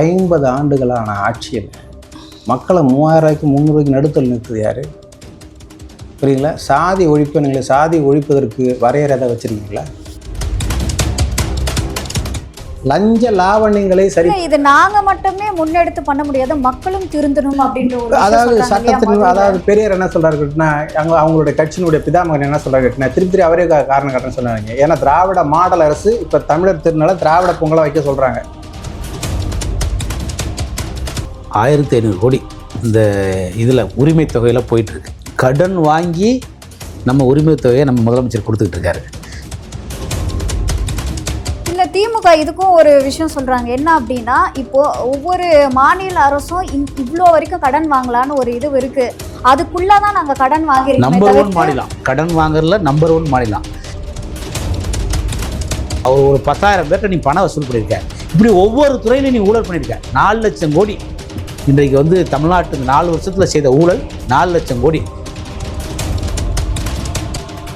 ஐம்பது ஆண்டுகளான ஆட்சியில் மக்களை மூவாயிரம் ரூபாய்க்கு முந்நூறுக்கு நடுத்தல் நிறுத்துது யார்? புரியுங்களா சாதி ஒழிப்பு நீங்கள் சாதி ஒழிப்பதற்கு வரையறை எதை வச்சுருக்கீங்களா? லஞ்ச லாவண்யங்களை சரி இது நாங்க மட்டுமே முன்னெடுத்து பண்ண முடியாது. மக்களும் திருந்தணும் அப்படின்ற விஷயம் அதாவது சட்டத்தின். அதாவது பெரியார் என்ன சொல்றாரு கேட்டினா அவங்க அவங்களுடைய கட்சியினுடைய பிதாமகன் என்ன சொல்றாரு கேட்டினா திருப்பி திருப்பி அவரே காரணம் காட்டுறேன்னு சொன்னாங்க. ஏன்னா திராவிட மாடல் அரசு இப்போ தமிழர் திருநாள திராவிட பொங்கலை வைக்க சொல்றாங்க. ஆயிரத்தி ஐநூறு கோடி இந்த இதில் உரிமை தொகையில் போயிட்டுருக்கு. கடன் வாங்கி நம்ம உரிமை தொகையை நம்ம முதலமைச்சர் கொடுத்துக்கிட்டு இருக்காரு. இல்ல திமுக இதுக்கும் ஒரு விஷயம் சொல்றாங்க. என்ன அப்படின்னா இப்போ ஒவ்வொரு மாநில அரசும் இவ்ளோ வரைக்கும் கடன் வாங்கலாம்னு ஒரு இது இருக்கு. அதுக்குள்ளதான் நாங்க கடன் வாங்கிருக்கோமே நம்பர் ஒன் மாநிலம். கடன் வாங்குறதுல நம்பர் ஒன் மாநிலம். அவர் ஒரு பத்தாயிரம் பேர்ட்ட நீ பணம் வசூல் பண்ணியிருக்க. இப்படி ஒவ்வொரு துறையிலையும் நீ ஊழல் பண்ணியிருக்க. நாலு லட்சம் கோடி. இன்றைக்கு வந்து தமிழ்நாட்டு நாலு வருஷத்தில் செய்த ஊழல் நாலு லட்சம் கோடி.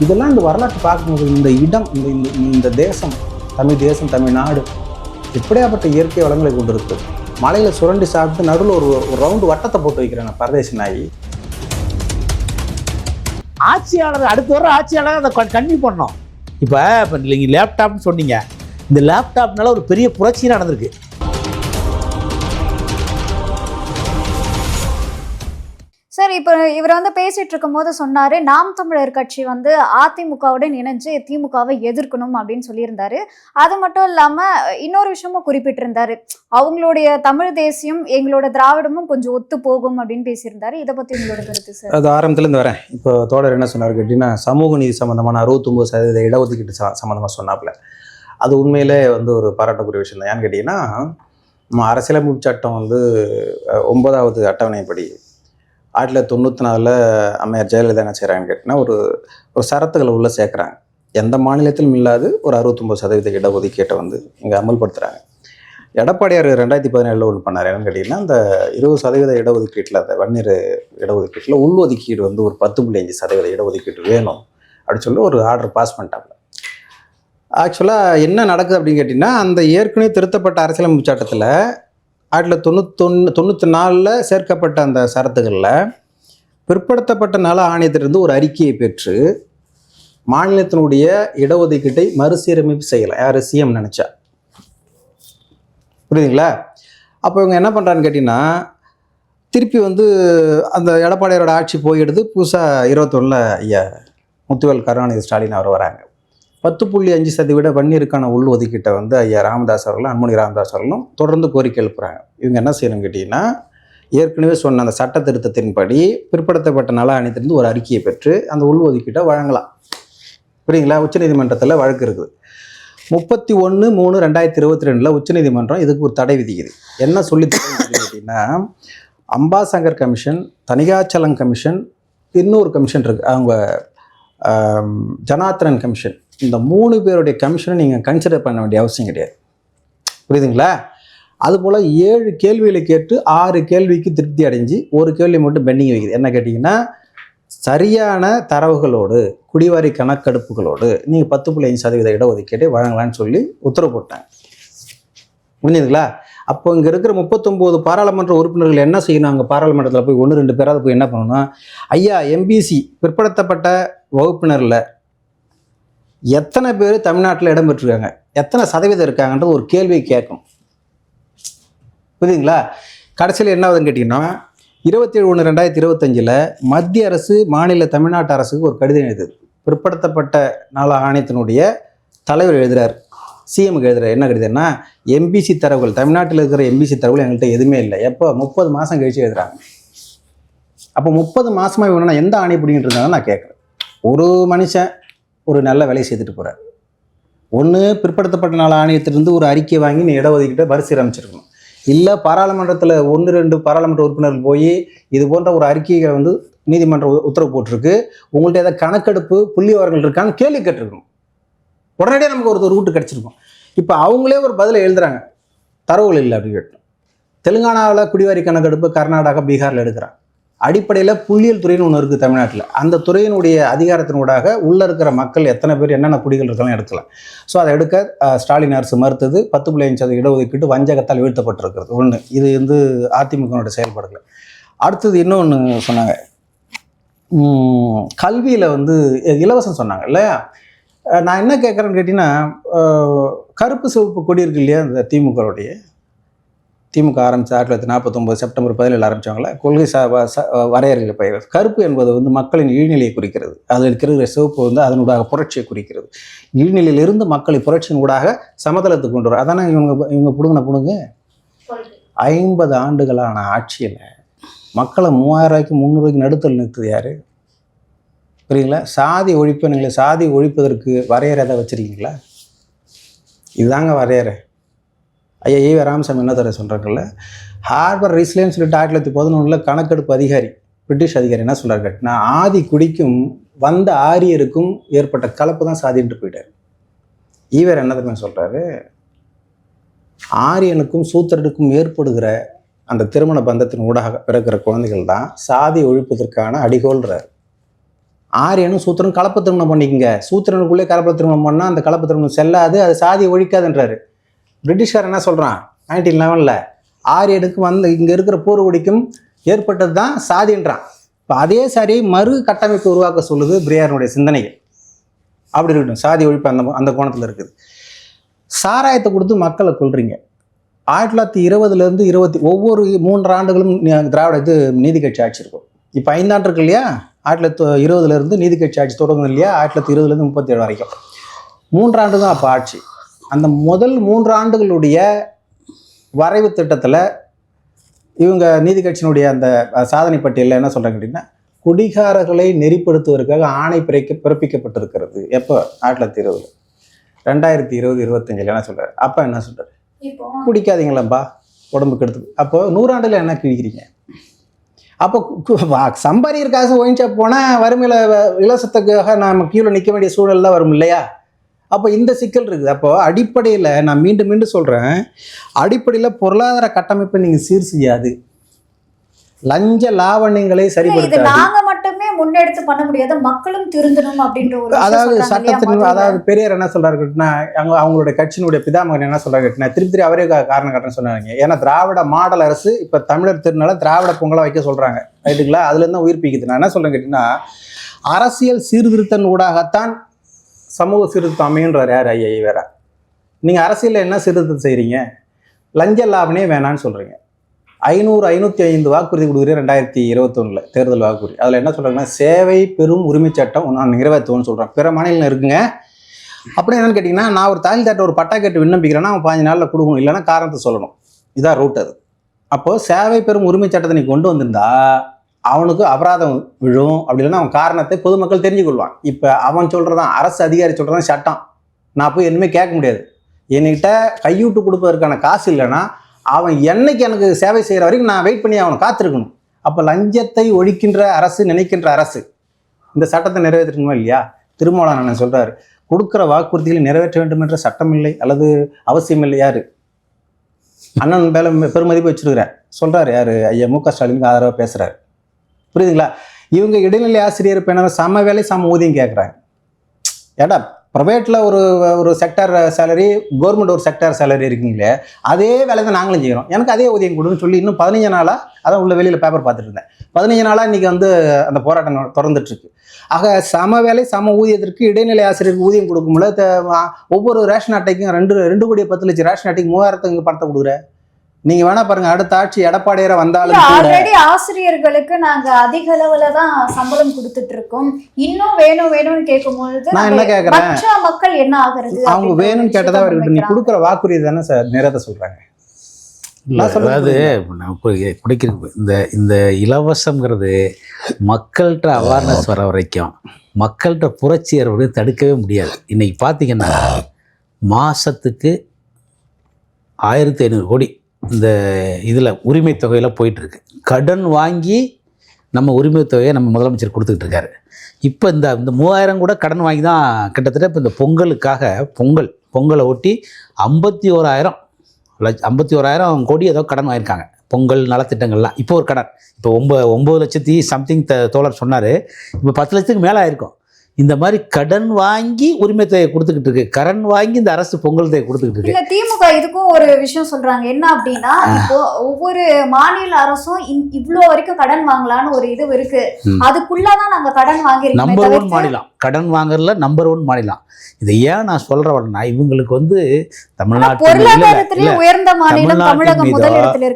இதெல்லாம் இந்த வரலாற்று பார்க்கும்போது இந்த இடம் இந்த இந்த- தேசம் தமிழ் தேசம் தமிழ்நாடு எப்படியாப்பட்ட இயற்கை வளங்களை கொண்டு இருக்கு மலையில சுரண்டி சாப்பிட்டு நடுவில் ஒரு ஒரு ரவுண்டு வட்டத்தை போட்டு வைக்கிறேன் பரதேசி நாய் ஆட்சியாளர் அடுத்து வர ஆட்சியாளர் அதை கன்னியூ பண்ணோம் இப்போ இப்போ நீங்கள் லேப்டாப்னு சொன்னீங்க. இந்த லேப்டாப்னால ஒரு பெரிய புரட்சி நடந்திருக்கு. இப்போ இவர் வந்து பேசிட்டு இருக்கும்போது சொன்னாரு நாம் தமிழர் கட்சி வந்து அதிமுகவுடன் இணைஞ்சு திமுகவை எதிர்க்கணும் அப்படின்னு சொல்லியிருந்தாரு. அது மட்டும் இல்லாம இன்னொரு விஷயமும் குறிப்பிட்டிருந்தாரு. அவங்களுடைய தமிழ் தேசியம் எங்களோட திராவிடமும் கொஞ்சம் ஒத்து போகும் அப்படின்னு பேசியிருந்தாரு. இதை பத்தி உங்களோட கருத்து சார் அது ஆரம்பத்துலேருந்து வரேன். இப்போ தோழர் என்ன சொன்னார் கேட்டீங்கன்னா சமூக நீதி சம்மந்தமான அறுபத்தொம்பது சதவீத இடஒதுக்கீட்டு ச சம்மந்தமாக சொன்னாப்புல. அது உண்மையிலே வந்து ஒரு பாராட்டக்கூடிய விஷயம் தான். ஏன்னு கேட்டிங்கன்னா நம்ம அரசியலமைப்பு சட்டம் வந்து ஒன்பதாவது அட்டவணைப்படி ஆயிரத்தி தொள்ளாயிரத்தி தொண்ணூற்றி நாலில் அம்மையார் ஜெயலலிதா என்ன செய்கிறாங்கன்னு கேட்டிங்கன்னா ஒரு ஒரு சரத்துக்களை உள்ளே சேர்க்குறாங்க. எந்த மாநிலத்திலும் இல்லாது ஒரு அறுபத்தொம்பது சதவீத இடஒதுக்கீட்டை வந்து இங்கே அமல்படுத்துகிறாங்க எடப்பாடியார் ரெண்டாயிரத்தி பதினேழில் ஒன்று பண்ணார். என்னன்னு கேட்டிங்கன்னா அந்த இருபது சதவீத இடஒதுக்கீட்டில் அந்த வன்னியர் இடஒதுக்கீட்டில் உள்ஒதுக்கீடு வந்து ஒரு பத்து புள்ளி அஞ்சு சதவீத இடஒதுக்கீடு வேணும் அப்படின்னு சொல்லி ஒரு ஆர்டர் பாஸ் பண்ணிட்டாங்க. ஆக்சுவலாக என்ன நடக்குது அப்படின்னு கேட்டிங்கன்னா அந்த ஏற்கனவே திருத்தப்பட்ட அரசியலமைப்பு சட்டத்தில் ஆயிரத்தி தொண்ணூத்தொன்று தொண்ணூற்றி நாலில் சேர்க்கப்பட்ட அந்த சரத்துகளில் பிற்படுத்தப்பட்ட நல ஆணையத்திலிருந்து ஒரு அறிக்கையை பெற்று மாநிலத்தினுடைய இடஒதுக்கீட்டை மறுசீரமைப்பு செய்யலாம் யார்? சிஎம் நினச்சா. புரியுதுங்களா? அப்போ இவங்க என்ன பண்ணுறான்னு கேட்டிங்கன்னா திருப்பி வந்து அந்த எடப்பாடியாரோட ஆட்சி போயிடுது. புதுசாக இருபத்தொன்னில் ஐயா முத்துவேல் கருணாநிதி ஸ்டாலின் அவர் வராங்க. பத்து புள்ளி அஞ்சு சதவீத வன்னியருக்கான உள் ஒதுக்கீட்டை வந்து ஐயா ராமதாஸ் அவர்களும் அன்மொழி ராமதாஸ் அவர்களும் தொடர்ந்து கோரிக்கை எழுப்புறாங்க. இவங்க என்ன செய்யணும் கேட்டிங்கன்னா ஏற்கனவே சொன்ன அந்த சட்ட திருத்தத்தின்படி பிற்படுத்தப்பட்ட நல அணித்திலிருந்து ஒரு அறிக்கையை பெற்று அந்த உள் ஒதுக்கீட்டை வழங்கலாம். புரியுங்களா உச்சநீதிமன்றத்தில் வழக்கு இருக்குது. முப்பத்தி ஒன்று மூணு ரெண்டாயிரத்தி இருபத்தி ரெண்டில் உச்சநீதிமன்றம் இதுக்கு ஒரு தடை விதிக்குது. என்ன சொல்லி கேட்டிங்கன்னா அம்பாசங்கர் கமிஷன் தனிகாச்சலம் கமிஷன் இன்னொரு கமிஷன் இருக்குது அவங்க ஆம், ஜனார்த்தனன் கமிஷன். இந்த மூணு பேருடைய கமிஷனை நீங்கள் கன்சிடர் பண்ண வேண்டிய அவசியம் கிடையாது. புரியுதுங்களா? அதுபோல் ஏழு கேள்விகளை கேட்டு ஆறு கேள்விக்கு திருப்தி அடைஞ்சு ஒரு கேள்வி மட்டும் பெண்டிங் வைக்குது. என்ன கேட்டிங்கன்னா சரியான தரவுகளோடு குடிவாரி கணக்கெடுப்புகளோடு நீங்கள் பத்து புள்ளி ஐந்து சதவீத இடஒதுக்கீட்டை வழங்கலாம்னு சொல்லி உத்தரவு போட்டாங்க. புரிஞ்சுதுங்களா? அப்போ இங்கே இருக்கிற முப்பத்தொம்போது பாராளுமன்ற உறுப்பினர்கள் என்ன செய்யணும்? அங்கே பாராளுமன்றத்தில் போய் ஒன்று ரெண்டு பேராவது போய் என்ன பண்ணணும்? ஐயா எம்பிசி பிற்படுத்தப்பட்ட வகுப்பினரில் எத்தனை பேர் தமிழ்நாட்டில் இடம்பெற்றிருக்காங்க எத்தனை சதவீதம் இருக்காங்கன்றது ஒரு கேள்வியை கேட்கும். புரியுதுங்களா? கடைசியில் என்ன ஆகுதுன்னு கேட்டிங்கன்னா இருபத்தேழு ஒன்று ரெண்டாயிரத்தி இருபத்தஞ்சில் மத்திய அரசு மாநில தமிழ்நாட்டு அரசுக்கு ஒரு கடிதம் எழுதுது. பிற்படுத்தப்பட்ட நாள ஆணையத்தினுடைய தலைவர் எழுதுறார். சிஎம்க்கு எழுதுறாரு. என்ன கடிதம்னா எம்பிசி தரவுகள் தமிழ்நாட்டில் இருக்கிற எம்பிசி தரவுகள் எங்கள்கிட்ட எதுவுமே இல்லை. எப்போ? முப்பது மாதம் கழிச்சு எழுதுறாங்க. அப்போ முப்பது மாதமாக இவங்க எந்த ஆணை பிடிங்கிட்டு இருந்தாங்கன்னு நான் கேட்குறேன். ஒரு மனுஷன் ஒரு நல்ல வேலையை செய்துட்டு போகிறார் ஒன்று பிற்படுத்தப்பட்ட நாள் ஆணையத்திலிருந்து ஒரு அறிக்கை வாங்கி நீ இடஒதுக்கீட்டை மறுசீரமைச்சிருக்கணும் இல்லை பாராளுமன்றத்தில் ஒன்று ரெண்டு பாராளுமன்ற உறுப்பினர்கள் போய் இது போன்ற ஒரு அறிக்கையை வந்து நீதிமன்ற உ- உத்தரவு போட்டிருக்கு. உங்கள்ட்ட ஏதாவது கணக்கெடுப்பு புள்ளி விவரங்கள் இருக்கான்னு கேள்வி கேட்டிருக்கணும். உடனடியாக நமக்கு ஒரு ரூட்டு கிடச்சிருக்கும். இப்போ அவங்களே ஒரு பதிலை எழுதுகிறாங்க தரவுகள் இல்லை அப்படின்னு கேட்டோம். தெலுங்கானாவில் குடிவாரி கணக்கெடுப்பு கர்நாடகா பீகாரில் எடுக்கிறாங்க. அடிப்படையில் புள்ளியியல் துறைன்னு ஒன்று இருக்குது தமிழ்நாட்டில். அந்த துறையினுடைய அதிகாரத்தினூடாக உள்ளே இருக்கிற மக்கள் எத்தனை பேர் என்னென்ன குடிகள் இருக்கலாம் எடுக்கலாம் ஸோ அதை எடுக்க ஸ்டாலின் அரசு மறுத்தது பத்து புள்ளி அஞ்சு சதவீத இடஒதுக்கீட்டு வஞ்சகத்தால் வீழ்த்தப்பட்டிருக்கிறது. ஒன்று இது வந்து அதிமுகனுடைய செயல்பாடுகள். அடுத்தது இன்னொன்று சொன்னாங்க. கல்வியில் வந்து இலவசம் சொன்னாங்க இல்லையா? நான் என்ன கேட்குறேன்னு கேட்டிங்கன்னா கருப்பு சிவப்பு கொடி இருக்கு இல்லையா இந்த திமுகவுடைய? திமுக ஆரம்பிச்சு ஆயிரத்தி தொள்ளாயிரத்தி நாற்பத்தொம்பது செப்டம்பர் பதினேழு ஆரம்பிச்சாங்களே? கொள்கை ச பயிர் கருப்பு என்பது வந்து மக்களின் இழிநிலையை குறிக்கிறது. அதில் இருக்கிற சிவப்பு வந்து அதனூடாக புரட்சியை குறிக்கிறது. இழிநிலையிலிருந்து மக்களை புரட்சியின் ஊடாக சமதளத்துக்கு கொண்டு வரும் அதானே இவங்க இவங்க பிடுங்கின பிடுங்க? ஐம்பது ஆண்டுகளான ஆட்சியில் மக்களை மூவாயிரம் ரூபாய்க்கு முந்நூறுவாய்க்கு நடுத்தல் நிறுத்துது யார்? புரியுங்களா சாதி ஒழிப்பு நீங்கள் சாதி ஒழிப்பதற்கு வரையறை எதை வச்சுருக்கீங்களா? இதுதாங்க வரையறை. ஐயா ஈவ ராமசாமி என்ன தர சொல்கிறாங்கல்ல ஹார்பர் ரிஸ்லேன்னு சொல்லிட்டு ஆயிரத்தி தொள்ளாயிரத்தி பதினொன்றில் கணக்கெடுப்பு அதிகாரி பிரிட்டிஷ் அதிகாரி என்ன சொல்கிறாரு நான் ஆதி குடிக்கும் வந்த ஆரியருக்கும் ஏற்பட்ட கலப்பு தான் சாதின்ட்டு போயிட்டார். ஈவர் என்ன தெரியுமா சொல்கிறாரு ஆரியனுக்கும் சூத்திரனுக்கும் ஏற்படுகிற அந்த திருமண பந்தத்தின் ஊடாக பிறக்கிற குழந்தைகள் தான் சாதி ஒழிப்பதற்கான அடிகோல்றார். ஆரியனும் சூத்திரனும் கலப்பு திருமணம் பண்ணிக்கங்க. சூத்திரனுக்குள்ளே கலப்பு திருமணம் பண்ணால் அந்த கலப்பு திருமணம் செல்லாது அது சாதி ஒழிக்காதுன்றாரு. பிரிட்டிஷ்கார் என்ன சொல்கிறான் நைன்டீன் லெவனில் ஆரியனுக்கு வந்து இங்கே இருக்கிற பூர்வடிக்கும் ஏற்பட்டது தான் சாதின்றான். இப்போ அதே சாரி மறு கட்டமைப்பு உருவாக்க சொல்லுது பிரியாரனுடைய சிந்தனைகள். அப்படி இருக்கட்டும் சாதி ஒழிப்பு அந்த அந்த கோணத்தில் இருக்குது. சாராயத்தை கொடுத்து மக்களை கொள்றீங்க ஆயிரத்தி தொள்ளாயிரத்தி இருபதுலேருந்து இருபத்தி ஒவ்வொரு மூன்று ஆண்டுகளும் திராவிட இது நீதி கட்சி ஆட்சி இருக்கும். இப்போ ஐந்தாண்டு இருக்கு இல்லையா? ஆயிரத்தி தொள்ளாயிரத்தி இருபதுலேருந்து நீதி கட்சி ஆட்சி தொடங்குது இல்லையா? ஆயிரத்தி தொள்ளாயிரத்தி இருபதுலேருந்து முப்பத்தி ஏழு வரைக்கும். மூன்றாண்டு தான் அப்போ ஆட்சி. அந்த முதல் மூன்று ஆண்டுகளுடைய வரைவு திட்டத்தில் இவங்க நீதி கட்சியினுடைய அந்த சாதனை பட்டியலில் என்ன சொல்கிறாங்க அப்படின்னா குடிகாரர்களை நெறிப்படுத்துவதற்காக ஆணை பிறக்க பிறப்பிக்கப்பட்டிருக்கிறது. எப்போ? ஆயிரத்தி தொள்ளாயிரத்தி இருபது. ரெண்டாயிரத்தி இருபது இருபத்தஞ்சில் என்ன சொல்கிறார் அப்போ என்ன சொல்கிறார் குடிக்காதீங்களப்பா உடம்புக்கு எடுத்து அப்போ நூறாண்டில் என்ன கிழிக்கிறீங்க? அப்போ சம்பாதிக்கிற காசு ஒழிச்சா போனால் வறுமையில் இலவசத்துக்காக நம்ம கீழே நிற்க வேண்டிய சூழல்லாம் வரும் இல்லையா? அப்போ இந்த சிக்கல் இருக்குது. அப்போ அடிப்படையில் நான் மீண்டும் மீண்டும் சொல்கிறேன் அடிப்படையில் பொருளாதார கட்டமைப்பை நீங்கள் சீர் செய்யாது. லஞ்ச லாவண்யங்களை இது சரிப்படுத்தாது. நாங்க மட்டுமே முன்னெடுத்து பண்ண முடியாது. மக்களும் திருந்தணும் அப்படின்ற ஒரு அதாவது சட்டத்தின். அதாவது பெரியார் என்ன சொல்றாரு கேட்டினா அவங்க அவங்களுடைய கட்சியினுடைய பிதாமகன் என்ன சொல்றாரு கேட்டினா திருப்பி திருப்பி அவரே காரணம் காட்டுறேன்னு சொன்னாங்க. ஏன்னா திராவிட மாடல் அரசு இப்ப தமிழர் திருநாள திராவிட பொங்கலை வைக்க சொல்றாங்க. ரைட்டுங்களா அதுல இருந்து தான் உயிர்ப்பிக்குது. நான் என்ன சொல்றேன் கேட்டினா அரசியல் சீர்திருத்தன் ஊடாகத்தான் சமூக சீர்திருத்தம் யார்? ஐயா வேற. நீங்கள் அரசியலில் என்ன சீர்திருத்தம் செய்கிறீங்க லஞ்ச லாபனே வேணான்னு சொல்கிறீங்க ஐநூறு ஐநூற்றி ஐந்து வாக்குறுதி கொடுக்குறீங்க ரெண்டாயிரத்தி இருபத்தொன்னில் தேர்தல் வாக்குறுதி. அதில் என்ன சொல்கிறாங்கன்னா சேவை பெரும் உரிமை சட்டம் நான் நிறைவேற்றுவோன்னு சொல்கிறேன் பிற மாநிலம் இருக்குங்க. அப்படி என்னன்னு கேட்டிங்கன்னா நான் ஒரு தாசில்தார்ட்ட ஒரு பட்டா கேட்டு விண்ணப்பிக்கிறேன்னா அவன் பாஞ்சு நாளில் கொடுக்கணும். இல்லைன்னா காரணத்தை சொல்லணும். இதான் ரூட் அது. அப்போது சேவை பெரும் உரிமைச் சட்டத்தை நீ கொண்டு வந்திருந்தா அவனுக்கு அபராதம் விழும் அப்படி இல்லைன்னா அவன் காரணத்தை பொதுமக்கள் தெரிஞ்சு கொள்வான். இப்போ அவன் சொல்கிறதான் அரசு அதிகாரி சொல்கிறதான் சட்டம். நான் போய் எதுவுமே கேட்க முடியாது. என்கிட்ட கையூட்டு கொடுப்பதற்கான காசு இல்லைன்னா அவன் என்னைக்கு எனக்கு சேவை செய்கிற வரைக்கும் நான் வெயிட் பண்ணி அவனை காத்திருக்கணும். அப்போ லஞ்சத்தை ஒழிக்கின்ற அரசு நினைக்கின்ற அரசு இந்த சட்டத்தை நிறைவேற்றணுமா இல்லையா? திருமாவளவன் சொல்கிறாரு கொடுக்குற வாக்குறுதிகளை நிறைவேற்ற வேண்டும் என்ற சட்டம் இல்லை அல்லது அவசியம் இல்லை யாரு? அண்ணன் மேல பெருமதிப்பு வச்சிருக்கிறார். சொல்கிறார் யார்? ஐயா மு க ஸ்டாலினுக்கு ஆதரவாக பேசுறாரு. புரியுதுங்களா? இவங்க இடைநிலை ஆசிரியர் இப்போ சம வேலை சம ஊதியம் கேட்குறாங்க ஏடா ப்ரைவேட்டில் ஒரு ஒரு செக்டார் சேலரி கவர்மெண்ட் ஒரு செக்டார் சேலரி இருக்குங்களே அதே வேலை தான் நாங்களும் செய்கிறோம் எனக்கு அதே ஊதியம் கொடுன்னு சொல்லி இன்னும் பதினஞ்சு நாளாக அதான் உள்ள வெளியில் பேப்பர் பார்த்துட்டு இருந்தேன். பதினஞ்சு நாளாக இன்றைக்கி வந்து அந்த போராட்டம் திறந்துட்டுருக்கு ஆக சம வேலை சம ஊதியத்திற்கு இடைநிலை ஆசிரியருக்கு ஊதியம் கொடுக்கும்போது ஒவ்வொரு ரேஷன் அட்டைக்கும் ரெண்டு ரெண்டு கோடி பத்து லட்சம் ரேஷன் அட்டைக்கு மூவாயிரத்துக்கு பணத்தை கொடுக்குற? நீங்கள் வேணா பாருங்க அடுத்த ஆட்சி எடப்பாடியார வந்தாலும் ஆல்ரெடி ஆசிரியர்களுக்கு நாங்க அதிக அளவுல தான் சம்பளம் கொடுத்துட்டு இருக்கோம் இன்னும் வேணும் வேணும்னு கேட்கும்பொழுது நான் என்ன மற்ற மக்கள் என்ன ஆகுறது? அவங்க வேணும்னு கேட்டதா இருக்கட்டும் நீ. கொடுக்குற வாக்குறுதி தானே சார்? நான் சொல்றது அதாவது குடிக்கிறது இந்த இந்த இலவசங்கிறது மக்கள்கிட்ட அவேர்னஸ் வர வரைக்கும் மக்கள்கிட்ட புரட்சி ஏற்படுத்தி தடுக்கவே முடியாது. இன்னைக்கு பார்த்தீங்கன்னா மாதத்துக்கு ஆயிரத்தி ஐநூறு கோடி இந்த இதில் உரிமை தொகையில் போயிட்டுருக்கு. கடன் வாங்கி நம்ம உரிமை தொகையை நம்ம முதலமைச்சர் கொடுத்துக்கிட்டு இருக்காரு இப்போ இந்த இந்த மூவாயிரம் கூட கடன் வாங்கி தான் கிட்டத்தட்ட இப்போ இந்த பொங்கலுக்காக பொங்கல் பொங்கலை ஒட்டி ஐம்பத்தி ஓராயிரம் லட்ச ஐம்பத்தி ஓராயிரம் கோடி ஏதோ கடன் வாங்கியிருக்காங்க. பொங்கல் நலத்திட்டங்கள்லாம். இப்போ ஒரு கடன். இப்போ ஒம்ப ஒம்பது லட்சத்தி சம்திங் த தோழர் சொன்னார். இப்போ பத்து லட்சத்துக்கு மேலே ஆயிருக்கும். இந்த மாதிரி கடன் வாங்கி உரிமை தொகையை கொடுத்துக்கிட்டு இருக்கு. கடன் வாங்கி இந்த அரசு பொங்கல் தொகையை கொடுத்துக்கிட்டு இருக்கு. திமுக இதுக்கும் ஒரு விஷயம் சொல்றாங்க. என்ன அப்படின்னா இப்போ ஒவ்வொரு மாநில அரசும் இவ்ளோ வரைக்கும் கடன் வாங்கலாம்னு ஒரு இது இருக்கு. அதுக்குள்ளதான் நாங்க கடன் வாங்கிருக்கோமே நம்பர் ஒன் மாநிலம். கடன் வாங்குறதுல நம்பர் ஒன் மாநிலம். இதை ஏன் நான் சொல்றேன்னா இவங்களுக்கு வந்து ஆனா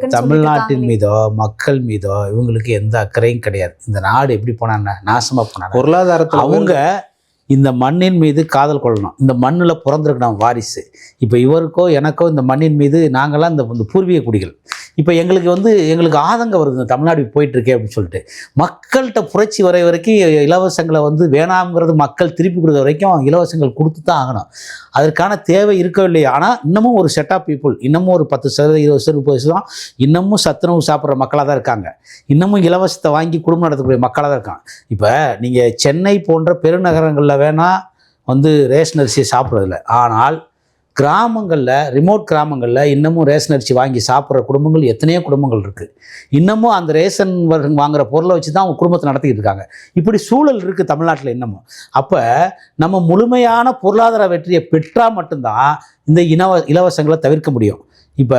தமிழ்நாட்டின் மீதோ, மக்கள் மீதோ இவங்களுக்கு எந்த அக்கறையும் கிடையாது. இந்த நாடு எப்படி போனாங்க? நாசமா போனாங்க. பொருளாதாரத்தில் அவங்க இந்த மண்ணின் மீது காதல் கொள்ளணும். இந்த மண்ணில் பிறந்திருக்கணும் வாரிசு. இப்போ இவருக்கோ எனக்கோ இந்த மண்ணின் மீது நாங்களாம் இந்த இந்த பூர்வீக குடிகள். இப்போ எங்களுக்கு வந்து எங்களுக்கு ஆதங்கம் வருது தமிழ்நாடு போயிட்டுருக்கே அப்படின்னு சொல்லிட்டு. மக்கள்கிட்ட புரட்சி வரை வரைக்கும் இலவசங்களை வந்து வேணாம்ங்கிறது மக்கள் திருப்பி கொடுக்குற வரைக்கும் இலவசங்கள் கொடுத்து தான் ஆகணும். அதற்கான தேவை இருக்கவில்லை ஆனால் இன்னமும் ஒரு செட் ஆஃப் பீப்புள் இன்னமும் ஒரு பத்து சதவீதம் இருபது சதவீதம் முப்பது சதவீதம் இன்னமும் சத்துணவு சாப்பிட்ற மக்களாக தான் இருக்காங்க. இன்னமும் இலவசத்தை வாங்கி குடும்பம் நடத்தக்கூடிய மக்களாக தான் இருக்காங்க. இப்போ நீங்கள் சென்னை போன்ற பெருநகரங்களில் வேணால் வந்து ரேஷன் அரிசியை சாப்பிட்றதில்ல. ஆனால் கிராமங்களில் ரிமோட் கிராமங்களில் இன்னமும் ரேஷன் அரிசி வாங்கி சாப்பிட்ற குடும்பங்கள் எத்தனையோ குடும்பங்கள் இருக்குது இன்னமும் அந்த ரேஷன் வ- வாங்குற பொருளை வச்சு தான் அவங்க குடும்பத்தை நடத்திக்கிட்டு இருக்காங்க. இப்படி சூழல் இருக்குது தமிழ்நாட்டில் இன்னமும். அப்போ நம்ம முழுமையான பொருளாதார வெற்றியை பெற்றால் மட்டும்தான் இந்த இனவ இலவசங்களை தவிர்க்க முடியும். இப்போ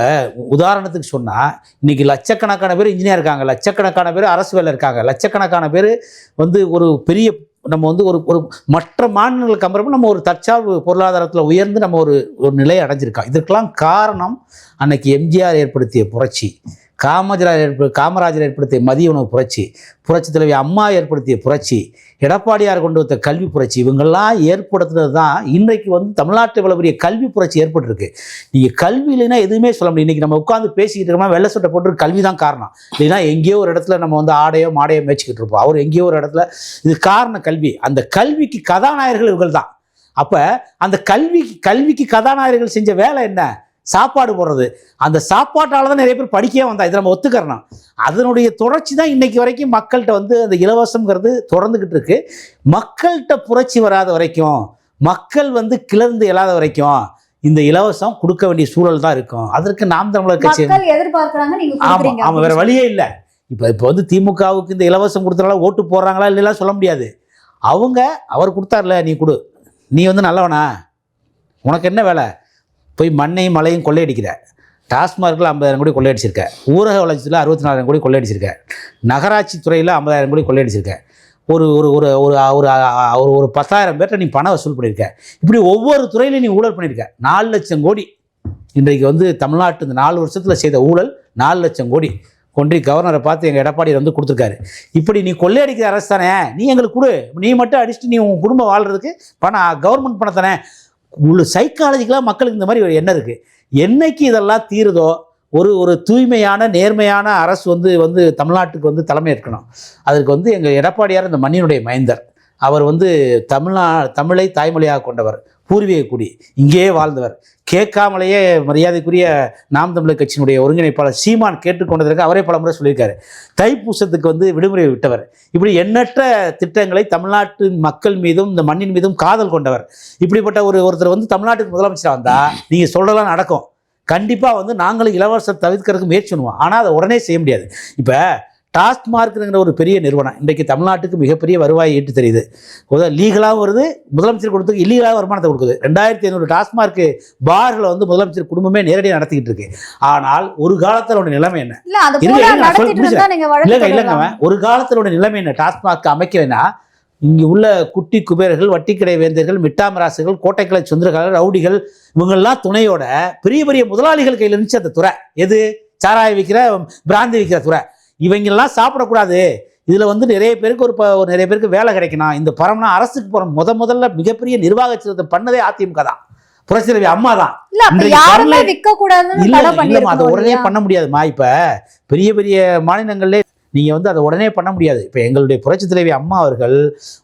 உதாரணத்துக்கு சொன்னால் இன்னைக்கு லட்சக்கணக்கான பேர் இன்ஜினியர் இருக்காங்க. லட்சக்கணக்கான பேர் அரசு வேலை இருக்காங்க. லட்சக்கணக்கான பேர் வந்து ஒரு பெரிய நம்ம வந்து ஒரு ஒரு மற்ற மாநிலங்களுக்கு கம்பேர் நம்ம ஒரு தற்சார்பு பொருளாதாரத்தில் உயர்ந்து நம்ம ஒரு ஒரு நிலையை அடைஞ்சிருக்கோம் இதற்கெல்லாம் காரணம் அன்னைக்கு எம்ஜிஆர் ஏற்படுத்திய புரட்சி. காமராஜர் ஏற்ப காமராஜர் ஏற்படுத்திய மதிய உணவு புரட்சி புரட்சி தலைவி அம்மா ஏற்படுத்திய புரட்சி எடப்பாடியார் கொண்டு வந்த கல்வி புரட்சி இவங்கெல்லாம் ஏற்படுத்துனது தான் இன்றைக்கு வந்து தமிழ்நாட்டில் இவ்வளவு பெரிய கல்வி புரட்சி ஏற்பட்டிருக்கு. நீங்கள் கல்வி இல்லைன்னா எதுவுமே சொல்ல முடியும் இன்றைக்கி நம்ம உட்காந்து பேசிக்கிட்டு இருக்கோம்னா வெள்ளை சட்டை போட்டு கல்வி தான் காரணம். இல்லைன்னா எங்கேயோ ஒரு இடத்துல நம்ம வந்து ஆடையோ மாடையோ மேய்ச்சிக்கிட்டு இருப்போம். அவர் எங்கேயோ ஒரு இடத்துல இது காரணம் கல்வி. அந்த கல்விக்கு கதாநாயகர்கள் இவர்கள் தான் அப்போ அந்த கல்விக்கு கல்விக்கு கதாநாயகர்கள் செஞ்ச வேலை என்ன? சாப்பாடு போடுறது. அந்த சாப்பாட்டால தான் நிறைய பேர் படிக்கவே வந்தா. இதை நம்ம ஒத்துக்கிறணும் அதனுடைய தொடர்ச்சி தான் இன்னைக்கு வரைக்கும் மக்கள்கிட்ட வந்து அந்த இலவசங்கிறது தொடர்ந்துக்கிட்டு இருக்கு. மக்கள்கிட்ட புரட்சி வராத வரைக்கும் மக்கள் வந்து கிளர்ந்து எழாத வரைக்கும் இந்த இலவசம் கொடுக்க வேண்டிய சூழல் தான் இருக்கும். அதற்கு நாம் தமிழர் கட்சி ஆமா கொடுக்குறீங்க. ஆமா வேற வழியே இல்லை. இப்போ இப்போ வந்து திமுகவுக்கு இந்த இலவசம் கொடுத்தனால ஓட்டு போடுறாங்களா இல்லைலாம் சொல்ல முடியாது. அவங்க அவர் கொடுத்தார்ல நீ கொடு. நீ வந்து நல்லவனா? உனக்கு என்ன வேலை? போய் மண்ணையும் மலையும் கொள்ளையடிக்கிற. டாஸ்மார்க்கில் ஐம்பதாயிரம் கோடி கொள்ளையடிச்சிருக்க. ஊரக வளர்ச்சியில் அறுபத்தி நாலாயிரம் கோடி கொள்ளையடிச்சிருக்க. நகராட்சி துறையில் ஐம்பதாயிரம் கோடி கொள்ளையடிச்சிருக்க. ஒரு ஒரு ஒரு ஒரு ஒரு ஒரு ஒரு பத்தாயிரம் பேர்கிட்ட நீ பணம் வசூல் பண்ணியிருக்க. இப்படி ஒவ்வொரு துறையிலையும் நீ ஊழல் பண்ணியிருக்க. நாலு லட்சம் கோடி. இன்றைக்கு வந்து தமிழ்நாட்டு இந்த நாலு வருஷத்தில் செய்த ஊழல் நாலு லட்சம் கோடி. கொண்டு கவர்னரை பார்த்து எங்கள் எடப்பாடியில் வந்து கொடுத்துருக்காரு. இப்படி நீ கொள்ளையடிக்கிற அரசு தானே? நீ எங்களுக்கு கொடு. நீ மட்டும் அடிச்சுட்டு நீ உன் குடும்பம் வாழ்கிறதுக்கு பணம் கவர்மெண்ட் பணம் தானே? உள்ள சைக்காலஜிக்கலாக மக்களுக்கு இந்த மாதிரி ஒரு எண்ணம் இருக்குது என்னைக்கு இதெல்லாம் தீருதோ ஒரு ஒரு தூய்மையான நேர்மையான அரசு வந்து வந்து தமிழ்நாட்டுக்கு வந்து தலைமை இருக்கணும் அதற்கு வந்து எங்கள் எடப்பாடியார் இந்த மண்ணினுடைய மைந்தர். அவர் வந்து தமிழ்நா தமிழை தாய்மொழியாக கொண்டவர். பூர்வீக குடி இங்கேயே வாழ்ந்தவர். கேட்காமலேயே மரியாதைக்குரிய நாம் தமிழர் கட்சியினுடைய ஒருங்கிணைப்பாளர் சீமான் கேட்டுக்கொண்டதற்கு அவரே பலமுறை சொல்லியிருக்காரு. தைப்பூசத்துக்கு வந்து விடுமுறை விட்டவர். இப்படி எண்ணற்ற திட்டங்களை தமிழ்நாட்டின் மக்கள் மீதும் இந்த மண்ணின் மீதும் காதல் கொண்டவர். இப்படிப்பட்ட ஒரு ஒருத்தர் வந்து தமிழ்நாட்டுக்கு முதலமைச்சராக வந்தால் நீங்கள் சொல்லலாம் நடக்கும். கண்டிப்பாக வந்து நாங்களும் இலவசம் தவிர்க்கிறதுக்கு முயற்சி பண்ணுவோம். ஆனால் அதை உடனே செய்ய முடியாது. இப்போ டாஸ்மார்க்குங்கிற ஒரு பெரிய நிறுவனம். இன்றைக்கு தமிழ்நாட்டுக்கு மிகப்பெரிய வருவாய் ஈட்டு தெரியுது. லீகலாகவும் வருது முதலமைச்சர் கொடுத்து இல்லீகலாக வருமானத்தை கொடுக்குது. ரெண்டாயிரத்தி ஐநூறு டாஸ்மார்க்கு பார்களை வந்து முதலமைச்சர் குடும்பமே நேரடியாக நடத்திக்கிட்டு இருக்கு. ஆனால் ஒரு காலத்தில் நிலைமை என்ன? இல்லைங்க இல்லைங்க. ஒரு காலத்தினுடைய நிலைமை என்ன? டாஸ்மாக் அமைக்கலைன்னா இங்கே உள்ள குட்டி குபேரர்கள் வட்டிக்கடை வேந்தர்கள் மிட்டாமராசுகள் கோட்டைக்கலை சுந்தரகாரர் ரவுடிகள் இவங்கெல்லாம் துணையோட பெரிய பெரிய முதலாளிகள் கையில் இருந்துச்சு அந்த துறை. எது? சாராய விற்கிற பிராந்தி விற்கிற துறை. இவங்கெல்லாம் சாப்பிடக்கூடாது. இதில் வந்து நிறைய பேருக்கு ஒரு ஒரு நிறைய பேருக்கு வேலை கிடைக்கணும் இந்த பரம்னா அரசுக்கு போகிற முத முதல்ல மிகப்பெரிய நிர்வாக சீர்திருத்தம் பண்ணதே அதிமுக தான். புரட்சி தலைவி அம்மா தான். இல்ல அதை உடனே? பண்ண முடியாதும்மா. இப்ப பெரிய பெரிய மாநிலங்கள்லே நீங்கள் வந்து அதை உடனே பண்ண முடியாது. இப்போ எங்களுடைய புரட்சி தலைவி அம்மா அவர்கள்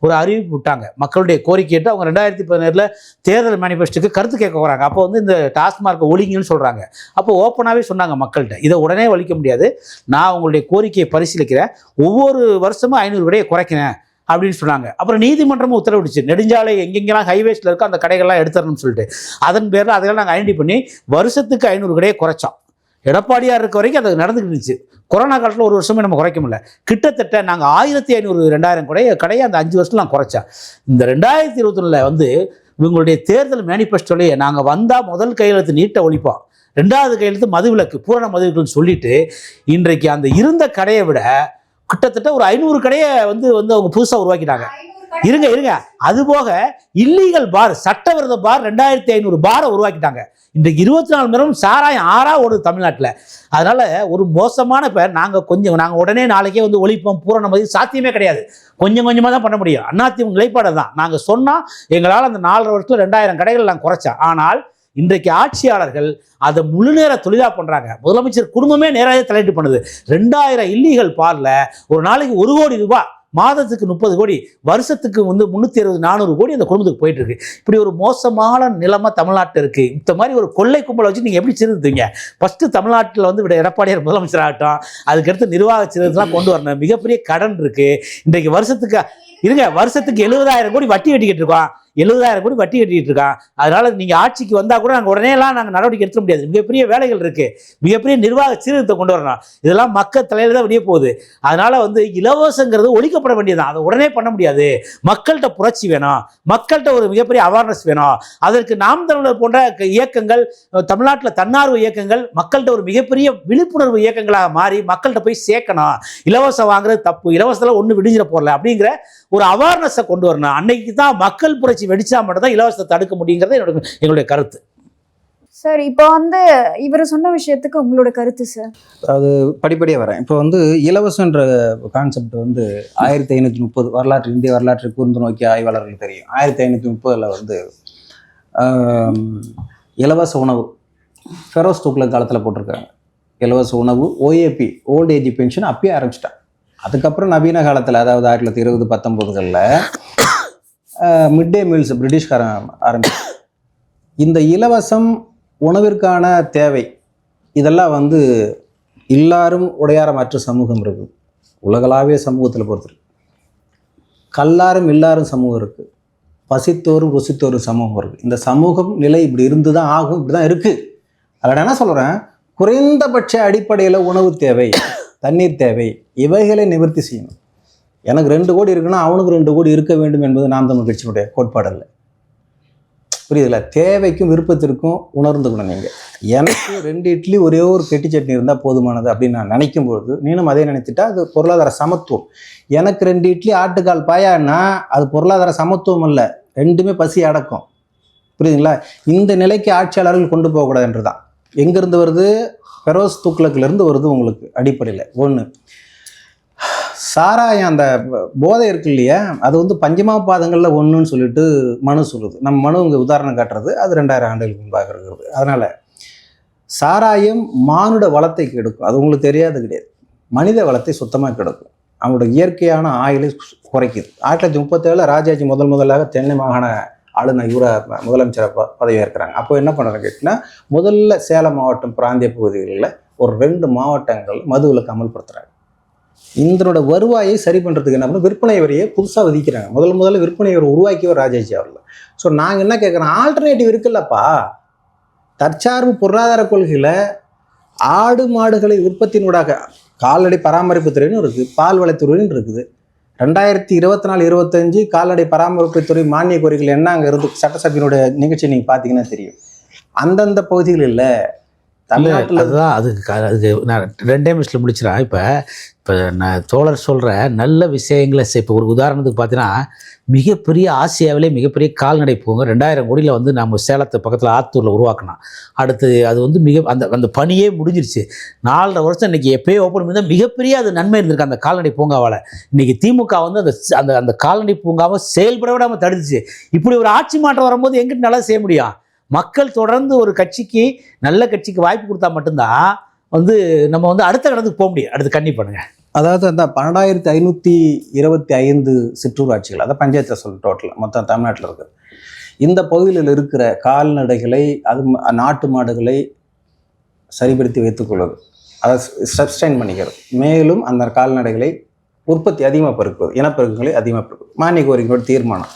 ஒரு அறிவிப்பு விட்டாங்க. மக்களுடைய கோரிக்கையிட்டு அவங்க ரெண்டாயிரத்தி பதினேழில் தேர்தல் மேனிஃபெஸ்டோக்கு கருத்து கேட்க போகிறாங்க அப்போ வந்து இந்த டாஸ்மார்க்கை ஒழிங்கன்னு சொல்கிறாங்க அப்போ ஓப்பனாகவே சொன்னாங்க மக்கள்கிட்ட. இதை உடனே ஒழிக்க முடியாது. நான் உங்களுடைய கோரிக்கையை பரிசீலிக்கிறேன். ஒவ்வொரு வருஷமும் ஐநூறு கடையை குறைக்கிறேன் அப்படின்னு சொன்னாங்க. அப்புறம் நீதிமன்றமும் உத்தரவிடுச்சு. நெடுஞ்சாலை எங்கெங்கெல்லாம் ஹைவேஸில் இருக்கோ அந்த கடைகள்லாம் எடுத்துடணும்னு சொல்லிட்டு. அதன் பேரில் அதெல்லாம் நாங்கள் ஐடென்டி பண்ணி வருஷத்துக்கு ஐநூறு கடையை குறைச்சோம். எடப்பாடியார் இருக்க வரைக்கும் அது நடந்துகிட்டு இருந்துச்சு. கொரோனா காலத்தில் ஒரு வருஷமே நம்ம குறைக்க முடியல. கிட்டத்தட்ட நாங்கள் ஆயிரத்தி ஐநூறு ரெண்டாயிரம் கடையை கடையை அந்த அஞ்சு வருஷத்துல நான் குறைச்சேன் இந்த ரெண்டாயிரத்தி இருபத்தொன்னில் வந்து இவங்களுடைய தேர்தல் மேனிஃபெஸ்டோலேயே நாங்கள் வந்தால் முதல் கையெழுத்து நீட்டை ஒழிப்போம். ரெண்டாவது கையெழுத்து மதுவிலக்கு பூரண மதுவிலக்குன்னு சொல்லிட்டு இன்றைக்கு அந்த இருந்த கடையை விட கிட்டத்தட்ட ஒரு ஐநூறு கடையை வந்து வந்து அவங்க புதுசாக உருவாக்கிட்டாங்க. இருங்க இருங்க. அது போக இல்லீகல் பார் சட்டவிரோத பார் ரெண்டாயிரத்தி ஐநூறு பாரை உருவாக்கிட்டாங்க. இன்றைக்கு இருபத்தி நாலு மணி நேரம் சாராயம் ஆறா ஓடுது தமிழ்நாட்டில். அதனால ஒரு மோசமான பேர் நாங்கள் கொஞ்சம் நாங்கள் உடனே நாளைக்கே வந்து ஒழிப்போம் பூரண மதி சாத்தியமே கிடையாது. கொஞ்சம் கொஞ்சமாக தான் பண்ண முடியும். அதிமுக நிலைப்பாடு தான் நாங்கள் சொன்னால் எங்களால் அந்த நாலரை வருஷத்தில் ரெண்டாயிரம் கடைகள் நாங்கள் குறைச்சோம் ஆனால் இன்றைக்கு ஆட்சியாளர்கள் அதை முழு நேர தொழிலாக பண்ணுறாங்க முதலமைச்சர் குடும்பமே நேராக தலையிட்டு பண்ணுது. ரெண்டாயிரம் இல்லீகல் பார்ல ஒரு நாளைக்கு ஒரு கோடி ரூபாய் மாதத்துக்கு முப்பது கோடி வருஷத்துக்கு வந்து முந்நூற்றி அறுபது நானூறு கோடி அந்த குடும்பத்துக்கு போயிட்டு இருக்கு இப்படி ஒரு மோசமான நிலைமை தமிழ்நாட்டில் இருக்கு. இந்த மாதிரி ஒரு கொள்ளை கும்பலை வச்சு நீங்கள் எப்படி சிறுத்துவீங்க ஃபஸ்ட்டு தமிழ்நாட்டில் வந்து விட எடப்பாடியார் முதலமைச்சர் ஆகட்டும் அதுக்கடுத்து நிர்வாக சீர்திருத்தம்லாம் கொண்டு வரணும். மிகப்பெரிய கடன் இருக்கு. இன்றைக்கு வருஷத்துக்கு இருங்க வருஷத்துக்கு எழுபதாயிரம் கோடி வட்டி கட்டிக்கிட்டு இருக்கோம். எழுபதாயிரம் கோடி வட்டி கட்டிட்டு இருக்கான். அதனால நீங்க ஆட்சிக்கு வந்தா கூட நாங்கள் உடனேலாம் நாங்கள் நடவடிக்கை எடுக்க முடியாது. மிகப்பெரிய வேலைகள் இருக்கு. மிகப்பெரிய நிர்வாக சீர்திருத்தம் கொண்டு வரணும். இதெல்லாம் மக்கள் தலையில தான் வெளியே போகுது. அதனால வந்து இலவசங்கிறது ஒழிக்கப்பட வேண்டியதுதான். அதை உடனே பண்ண முடியாது. மக்கள்கிட்ட புரட்சி வேணும். மக்கள்கிட்ட ஒரு மிகப்பெரிய அவேர்னஸ் வேணும். அதற்கு நாம் தமிழர் போன்ற இயக்கங்கள் தமிழ்நாட்டில் தன்னார்வ இயக்கங்கள் மக்கள்கிட்ட ஒரு மிகப்பெரிய விழிப்புணர்வு இயக்கங்களாக மாறி மக்கள்கிட்ட போய் சேர்க்கணும். இலவசம் வாங்குறது தப்பு. இலவசத்தில் ஒன்று விடிஞ்சிட போடல அப்படிங்கிற ஒரு அவேர்னஸை கொண்டு வரணும். அன்னைக்கு தான் மக்கள் புரட்சி வெடிச்சா மட்டும் தான் இலவசத்தை தடுக்க முடியுங்கிறது என்னோட எங்களுடைய கருத்து. சார் இப்போ வந்து இவர் சொன்ன விஷயத்துக்கு உங்களோட கருத்து சார்? அது படிப்படியாக வரேன். இப்போ வந்து இலவசன்ற கான்செப்ட் வந்து ஆயிரத்தி ஐநூற்றி முப்பது வரலாற்று இந்திய வரலாற்றை கூர்ந்து நோக்கிய ஆய்வாளர்களுக்கு தெரியும். ஆயிரத்தி ஐநூற்றி முப்பதில் வந்து இலவச உணவு ஃபெரோஸ் துக்ளக் காலத்தில் போட்டிருக்காங்க. இலவச உணவு ஓஏபி ஓல்ட் ஏஜ் பென்ஷன் அப்பயே ஆரம்பிச்சிட்டாங்க அதுக்கப்புறம் நவீன காலத்தில் அதாவது ஆயிரத்தி தொள்ளாயிரத்தி இருபது பத்தொம்போதுகளில் மிட் டே மீல்ஸ் பிரிட்டிஷ்காரன் ஆரம்பிச்சு இந்த இலவசம் உணவிற்கான தேவை இதெல்லாம் வந்து எல்லாரும் உடையாரமற்ற சமூகம் இருக்குது உலகளாவிய சமூகத்தில் பொறுத்திருக்கு கல்லாரும் இல்லாரும் சமூகம் இருக்குது பசித்தோரும் ருசித்தோரும் சமூகம் இருக்குது இந்த சமூகம் நிலை இப்படி இருந்து தான் ஆகும் இப்படி தான் இருக்குது அதில் என்ன சொல்கிறேன் குறைந்தபட்ச அடிப்படையில் உணவு தேவை தண்ணீர் தேவை இவைகளை நிவர்த்தி செய்யணும். எனக்கு ரெண்டு கோடி இருக்குன்னா அவனுக்கு ரெண்டு கோடி இருக்க வேண்டும் என்பது நாம் தமிழ் கட்சியினுடைய கோட்பாடு அல்ல புரியுதுல தேவைக்கும் விருப்பத்திற்கும் உணர்ந்துக்கணும் நீங்கள் எனக்கு ரெண்டு இட்லி ஒரே ஒரு கெட்டி சட்னி இருந்தால் போதுமானது அப்படின்னு நான் நினைக்கும் பொழுது நீனும் அதே நினைத்துட்டா அது பொருளாதார சமத்துவம். எனக்கு ரெண்டு இட்லி ஆட்டுக்கால் பாயான்னா அது பொருளாதார சமத்துவம் அல்ல. ரெண்டுமே பசி அடக்கும். புரியுதுங்களா? இந்த நிலைக்கு ஆட்சியாளர்கள் கொண்டு போகக்கூடாது என்று தான் எங்கேருந்து வருது? ஃபெரோஸ் துக்ளக்கிலேருந்து வருது உங்களுக்கு அடிப்படையில். ஒன்று சாராயம் அந்த போதை இருக்கு இல்லையா? அது வந்து பஞ்சமா பாதங்களில் ஒன்றுன்னு சொல்லிட்டு மனு சொல்லுது. நம்ம மனு இங்கே உதாரணம் காட்டுறது அது ரெண்டாயிரம் ஆண்டுகளுக்கு முன்பாக இருக்கிறது. அதனால் சாராயம் மானுட வளத்தை கெடுக்கும். அது உங்களுக்கு தெரியாது கிடையாது. மனித வளத்தை சுத்தமாக கெடுக்கும். அவங்களோட இயற்கையான ஆயுளை குறைக்குது. ஆயிரத்தி தொள்ளாயிரத்தி முப்பத்தேழில் ராஜாஜி முதல் முதலாக தென்னை மாகாண ஆளுநர் இவரை முதலமைச்சர் ப- பதவியேற்கிறாங்க அப்போ என்ன பண்ணுறாங்க கேட்டிங்கன்னா முதல்ல சேலம் மாவட்டம் பிராந்திய பகுதிகளில் ஒரு ரெண்டு மாவட்டங்கள் மது விலக்கு அமல்படுத்துகிறாங்க இந்தனோட வருவாயை சரி பண்ணுறதுக்கு என்ன பண்ண விற்பனை வரியை புதுசாக விதிக்கிறாங்க. முதல் முதல்ல விற்பனை வரி உருவாக்கியவர் ராஜாஜி அவர்கள். ஸோ நாங்கள் என்ன கேட்குறோம் ஆல்டர்னேட்டிவ் இருக்குல்லப்பா. தற்சார்பு பொருளாதார கொள்கையில் ஆடு மாடுகளை உற்பத்தியினூடாக கால்நடை பராமரிப்பு துறைன்னு இருக்குது பால்வளைத்துறைன்னு இருக்குது. ரெண்டாயிரத்தி இருபத்தி நாலு இருபத்தஞ்சு கால்நடை பராமரிப்புத்துறை மானிய கோரிக்கைகள் என்ன அங்கே இருந்து சட்டசபையினுடைய நிகழ்ச்சி நீங்கள் பார்த்தீங்கன்னா தெரியும். அந்தந்த பகுதிகளில் தமிழ்நாட்டில் அதுதான் அதுக்கு அதுக்கு நான் ரெண்டே நிமிஷத்தில் முடிச்சிடறேன். இப்போ இப்போ நான் தோழர் சொல்கிற நல்ல விஷயங்களை இப்போ ஒரு உதாரணத்துக்கு பார்த்தீங்கன்னா மிகப்பெரிய ஆசியாவிலே மிகப்பெரிய கால்நடை பூங்கா ரெண்டாயிரம் கோடியில் வந்து நம்ம சேலத்து பக்கத்தில் ஆத்தூரில் உருவாக்கினோம் அடுத்து அது வந்து மிக அந்த அந்த பணியே முடிஞ்சிருச்சு. நாலரை வருஷம் இன்னைக்கு எப்பயோ ஓப்பன் பண்ணி தான் மிகப்பெரிய அது நன்மை இருந்திருக்கு அந்த கால்நடை பூங்காவால். இன்றைக்கி திமுக வந்து அந்த அந்த அந்த கால்நடை பூங்காவை செயல்பட விடாமல் தடுத்துச்சு. இப்படி ஒரு ஆட்சி மாற்றம் வரும்போது எங்கிட்ட நல்லா செய்ய முடியும்? மக்கள் தொடர்ந்து ஒரு கட்சிக்கு நல்ல கட்சிக்கு வாய்ப்பு கொடுத்தா மட்டும்தான் வந்து நம்ம வந்து அடுத்த கடத்துக்கு போக முடியும். அடுத்து கண்ணி பண்ணுங்க. அதாவது அந்த பன்னெண்டாயிரத்தி ஐநூற்றி இருபத்தி ஐந்து சிற்றூராட்சிகள் அதான் பஞ்சாயத்தில் சொல்ல டோட்டல் மொத்தம் தமிழ்நாட்டில் இருக்குது இந்த பகுதியில் இருக்கிற கால்நடைகளை அது ம- நாட்டு மாடுகளை சரிப்படுத்தி வைத்துக்கொள்வது அதை சப்ஸ்டைன் பண்ணிக்கிறது. மேலும் அந்த கால்நடைகளை உற்பத்தி அதிகமாக பெருக்குவது இனப்பெருக்கங்களை அதிகமாக பெருக்குவது. மானிய கோரிக்கையோட தீர்மானம்.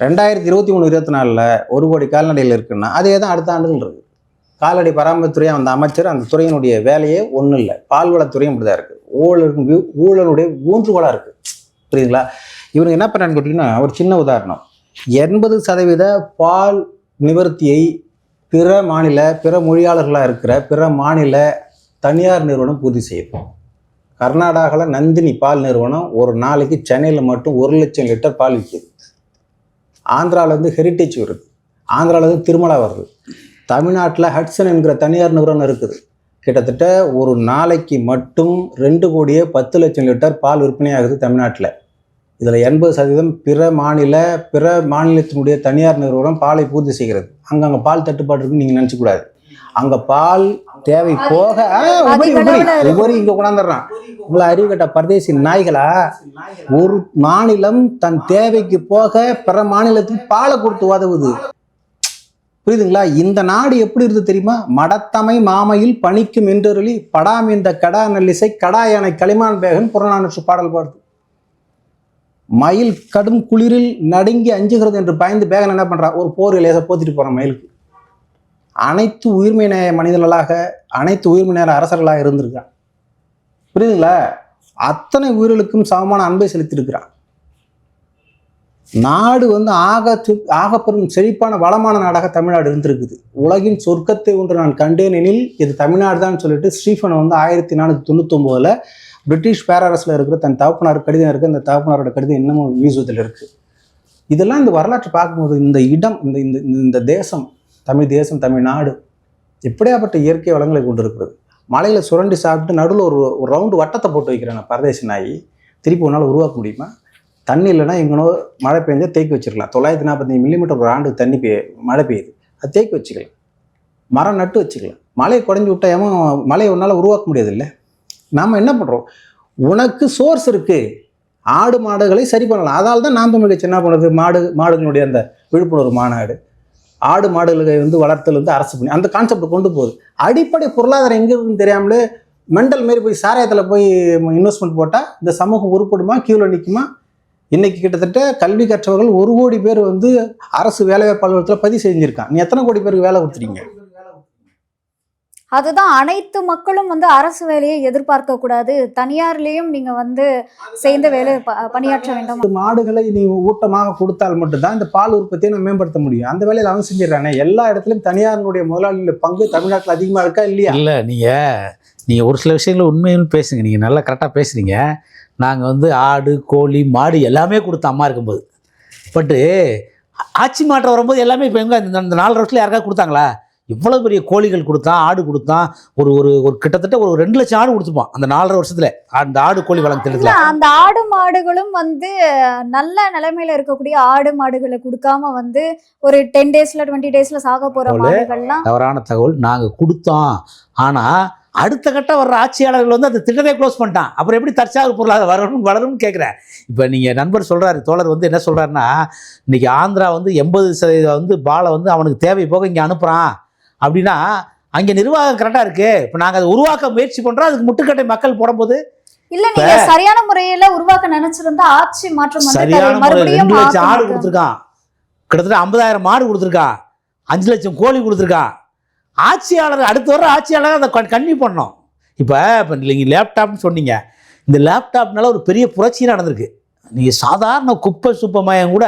ரெண்டாயிரத்தி இருபத்தி மூணு இருபத்தி நாலில் ஒரு கோடி கால்நடைகள் இருக்குன்னா அதே தான் அடுத்த ஆண்டுகள் இருக்குது கால்நடை பராமரித்துறை அந்த அமைச்சர் அந்த துறையினுடைய வேலையே ஒன்றும் இல்லை பால்வளத்துறையும் இப்படிதான் இருக்குது ஊழல் ஊழலுடைய ஊன்றுகோலாக இருக்குது புரியுதுங்களா? இவனுக்கு என்ன பண்ணான்னு கேட்டிங்கன்னா ஒரு சின்ன உதாரணம். எண்பது சதவீத பால் நிவர்த்தியை பிற மாநில பிற மொழியாளர்களாக இருக்கிற பிற மாநில தனியார் நிறுவனம் பூர்த்தி செய்யுது. கர்நாடகாவில் நந்தினி பால் நிறுவனம் ஒரு நாளைக்கு சென்னையில் மட்டும் ஒரு லட்சம் லிட்டர் பால் விற்கிது ஆந்திராவில் வந்து ஹெரிட்டேஜ் வருது. ஆந்திராவில் வந்து திருமலா வருது. தமிழ்நாட்டில் ஹட்சன் என்கிற தனியார் நிறுவனம் இருக்குது. கிட்டத்தட்ட ஒரு நாளைக்கு மட்டும் ரெண்டு கோடியே பத்து லட்சம் லிட்டர் பால் விற்பனையாகுது தமிழ்நாட்டில். இதில் எண்பது சதவீதம் பிற மாநில பிற மாநிலத்தினுடைய தனியார் நிறுவனம் பாலை பூர்த்தி செய்கிறது. அங்கே அங்கே பால் தட்டுப்பாடு இருக்குன்னு நீங்கள் நினச்சக்கூடாது அங்கே பால் தேவை போக உபரி உபரி. உபரி இங்கே கொண்டாந்துடுறான். உங்களை அறிவு கட்ட பரதேசி நாய்களா ஒரு மாநிலம் தன் தேவைக்கு போக பிற மாநிலத்துக்கு பாலை கொடுத்து உதவுது. புரியுதுங்களா? இந்த நாடு எப்படி இருந்து தெரியுமா? மடத்தமை மாமையில் பணிக்கும் என்றொருளி படாம் இந்த கடா நல்லிசை கடா யானை களிமான் பேகன் புறநானூற்று பாடல் பாடுது. மயில் கடும் குளிரில் நடுங்கி அஞ்சுகிறது என்று பயந்து பேகன் என்ன பண்றா? ஒரு போர் லேசா போத்திட்டு போறான் மயிலுக்கு. அனைத்து உயிர்மை நேய மனிதர்களாக அனைத்து உயிர்மை நேர அரசர்களாக இருந்திருக்கிறான். புரியுதுங்களா? அத்தனை உயிர்களுக்கும் சமமான அன்பை செலுத்தியிருக்கிறான். நாடு வந்து ஆக ஆகப்பெரும் செழிப்பான வளமான நாடாக தமிழ்நாடு இருந்திருக்குது. உலகின் சொர்க்கத்தை ஒன்று நான் கண்டேன் எனில் இது தமிழ்நாடு தான் சொல்லிட்டு ஸ்டீஃபன் வந்து ஆயிரத்தி நானூற்றி தொண்ணூத்தொம்போதில் பிரிட்டிஷ் பேரரசில் இருக்கிற தன் தகப்பனார் கடிதம் இருக்கு. அந்த தகப்பனாரோட கடிதம் இன்னமும் மியூசியத்தில் இருக்கு. இதெல்லாம் இந்த வரலாற்றை பார்க்கும்போது இந்த இடம் இந்த இந்த இந்த- இந்த தேசம் தமிழ் தேசம் தமிழ்நாடு எப்படியாப்பட்ட இயற்கை வளங்களை கொண்டு இருக்கிறது மலையில் சுரண்டி சாப்பிட்டு நடுவில் ஒரு ஒரு ரவுண்டு வட்டத்தை போட்டு வைக்கிறேன் பரதேசி நாய். திருப்பி உன்னால் உருவாக்க முடியுமா? தண்ணி இல்லைன்னா எங்கனோ மழை பெஞ்சால் தேக்கி வச்சிருக்கலாம் தொள்ளாயிரத்தி நாற்பத்தஞ்சு மில்லிமீட்டர் ஒரு ஆண்டு தண்ணி பெய்ய மழை பெய்யுது. அது தேக்கி வச்சுக்கலாம். மரம் நட்டு வச்சுக்கலாம். மழையை குறைஞ்சி விட்டா ஏமா மழையை உன்னால் உருவாக்க முடியாது இல்லை நாம் என்ன பண்ணுறோம் உனக்கு சோர்ஸ் இருக்குது ஆடு மாடுகளை சரி பண்ணலாம். அதனால தான் நாம் தமிழ் என்ன பண்ணுறது மாடு மாடுகளுடைய அந்த விழிப்புணர்வு மாநாடு. ஆடு மாடுகளை வந்து வளர்த்தல் வந்து அரசு பண்ணி அந்த கான்செப்ட் கொண்டு போகுது. அடிப்படை பொருளாதாரம் எங்கே இருக்குன்னு தெரியாமலே மெண்டல் மாரி போய் சாராயத்தில் போய் இன்வெஸ்ட்மெண்ட் போட்டால் இந்த சமூகம் உருப்படுமா கியூவில் நிற்குமா இன்றைக்கி கிட்டத்தட்ட கல்வி கற்றவர்கள் ஒரு கோடி பேர் வந்து அரசு வேலைவாய்ப்பு அலுவலகத்தில் பதிவு செஞ்சுருக்கான் நீ எத்தனை கோடி பேருக்கு வேலை கொடுத்துருங்க அதுதான் அனைத்து மக்களும் வந்து அரசு வேலையை எதிர்பார்க்க கூடாது. தனியார்லயும் நீங்க வந்து சேர்ந்து வேலை ப- பணியாற்ற வேண்டும். மாடுகளை நீ ஊட்டமாக கொடுத்தால் மட்டும்தான் இந்த பால் உற்பத்தியை நம்ம மேம்படுத்த முடியும். அந்த வேலையில் அவன் செஞ்சிடறானே. எல்லா இடத்துலையும் தனியார்களுடைய முதலாளிகளுடைய பங்கு தமிழ்நாட்டில் அதிகமாக இருக்கா இல்லையா? இல்லை நீங்கள் நீங்கள் ஒரு சில விஷயங்களை உண்மையும் பேசுங்க. நீங்கள் நல்லா கரெக்டாக பேசுறீங்க. நாங்கள் வந்து ஆடு கோழி மாடு எல்லாமே கொடுத்தோம் அம்மா இருக்கும்போது. பட்டு ஆட்சி மாற்றம் வரும்போது எல்லாமே இப்போ எங்கே? இந்த இந்த நாலு வருஷத்தில் யாருக்காவது கொடுத்தாங்களா? இவ்வளோ பெரிய கோழிகள் கொடுத்தான் ஆடு கொடுத்தான் ஒரு ஒரு ஒரு கிட்டத்தட்ட ஒரு ரெண்டு லட்சம் ஆடு கொடுத்துப்பான் அந்த நாலரை வருஷத்துல. அந்த ஆடு கோழி திட்டத்தில் அந்த ஆடு மாடுகளும் வந்து நல்ல நிலைமையில இருக்கக்கூடிய ஆடு மாடுகளை கொடுக்காம வந்து ஒரு டென் டேஸ்ல டுவெண்ட்டி டேஸ்ல சாக போற தகவலு. மாடுகள்லாம் தவறான தகவல். நாங்கள் கொடுத்தோம். ஆனால் அடுத்த கட்ட வர்ற ஆட்சியாளர்கள் வந்து அந்த திட்டத்தை க்ளோஸ் பண்ணிட்டான். அப்புறம் எப்படி தற்சார்பு பொருளாதாரம் வரணும் வளரும்னு கேட்குறேன் இப்போ நீங்கள் நண்பர் சொல்கிறாரு தோழர் வந்து என்ன சொல்கிறாருன்னா இன்னைக்கு ஆந்திரா வந்து எண்பது சதவீதம் வந்து பாலை வந்து அவனுக்கு தேவை போக இங்கே அனுப்புகிறான் அப்படின்னா அங்கே நிர்வாகம் கரெக்டாக இருக்குது இப்போ நாங்கள் அதை உருவாக்க முயற்சி பண்ணுறோம் அதுக்கு முட்டுக்கட்டை மக்கள் போடும்போது இல்ல நீங்க சரியான முறையில உருவாக்க நினைச்சிருந்தா ஆட்சி மாற்றம் சரியான தரு- முறை மறுபடியும் ரெண்டு லட்சம் ஆடு கொடுத்துருக்கான். கிட்டத்தட்ட ஐம்பதாயிரம் மாடு கொடுத்துருக்கான் அஞ்சு லட்சம் கோழி கொடுத்துருக்கான் ஆட்சியாளர் அடுத்து வர ஆட்சியாளர் அதை கன்னியூ பண்ணோம் இப்போ இப்போ நீங்கள் லேப்டாப்னு சொன்னீங்க. இந்த லேப்டாப்னால ஒரு பெரிய புரட்சி நடந்திருக்கு. நீங்கள் சாதாரண குப்பை சுப்பமயம் கூட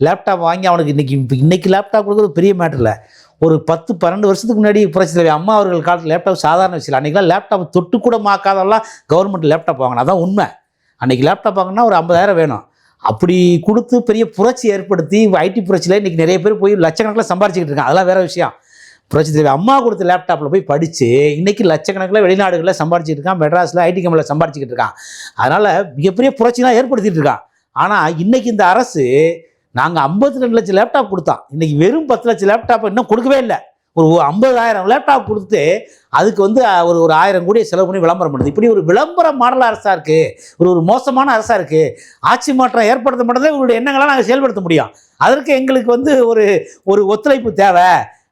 லேப்டாப் வாங்கி அவனுக்கு இன்னைக்கு இன்னைக்கு லேப்டாப் கொடுக்குறது பெரிய மேட்டர் இல்லை ஒரு பத்து பன்னெண்டு வருஷத்துக்கு முன்னாடி புரட்சி தலைவி அம்மா அவர்கள் காலத்தில் லேப்டாப் சாதாரண விஷயம் அன்றைக்கெலாம் லேப்டாப் தொட்டு கூட மாக்காதெல்லாம் கவர்மெண்ட் லேப்டாப் வாங்கணும் அதான் உண்மை. அன்றைக்கி லேப்டாப் வாங்கினா ஒரு ஐம்பதாயிரம் வேணும். அப்படி கொடுத்து பெரிய புரட்சி ஏற்படுத்தி ஐடி புரட்சியில் இன்றைக்கி நிறைய பேர் போய் லட்சக்கணக்கில் சம்பாரிச்சிக்கிட்டு இருக்காங்க. அதெல்லாம் வேறு விஷயம். புரட்சி தலைவி அம்மா கொடுத்த லேப்டாப்பில் போய் படித்து இன்றைக்கி லட்சக்கணக்கில் வெளிநாடுகளில் சம்பாரிச்சிட்டு இருக்கான். மெட்ராஸில் ஐடி கம்பெனியில் சம்பாரிச்சிக்கிட்டு இருக்கான். அதனால் மிகப்பெரிய புரட்சிலாம் ஏற்படுத்திகிட்டு இருக்கான். ஆனால் இன்றைக்கி இந்த அரசு நாங்கள் ஐம்பத்தி ரெண்டு லட்சம் லேப்டாப் கொடுத்தோம். இன்னைக்கு வெறும் பத்து லட்சம் லேப்டாப் இன்னும் கொடுக்கவே இல்லை. ஒரு ஐம்பதாயிரம் லேப்டாப் கொடுத்து அதுக்கு வந்து ஒரு ஒரு ஆயிரம் கோடியை செலவு பண்ணி விளம்பரம் பண்ணுது. இப்படி ஒரு விளம்பர மாடல் அரசாக இருக்குது ஒரு ஒரு மோசமான அரசாக இருக்குது ஆட்சி மாற்றம் ஏற்படுத்த மட்டும்தான் உங்களுடைய எண்ணங்களை நாங்கள் செயல்படுத்த முடியும். அதற்கு எங்களுக்கு வந்து ஒரு ஒரு ஒத்துழைப்பு தேவை.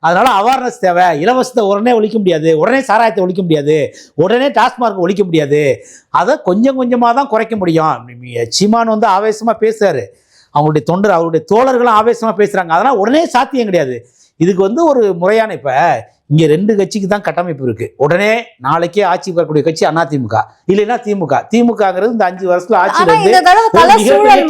அதனால் அவேர்னஸ் தேவை. இலவசத்தை உடனே ஒழிக்க முடியாது. உடனே சாராயத்தை ஒழிக்க முடியாது. உடனே டாஸ்மார்க் ஒழிக்க முடியாது. அதை கொஞ்சம் கொஞ்சமாக தான் குறைக்க முடியும். சீமான் வந்து ஆவேசமாக பேசுகிறார் அவங்களுடைய தொண்டர் அவருடைய தோழர்களும் ஆவேசமாக பேசுகிறாங்க அதனால் உடனே சாத்தியம் கிடையாது. இதுக்கு வந்து ஒரு முறையான இப்போ இங்க ரெண்டு கட்சிக்கு தான் கட்டமைப்பு இருக்கு. உடனே நாளைக்கே ஆட்சி வரக்கூடிய கட்சி அதிமுக. இல்லைன்னா திமுக. திமுகங்கிறது இந்த அஞ்சு வருஷத்துல கல சூழல்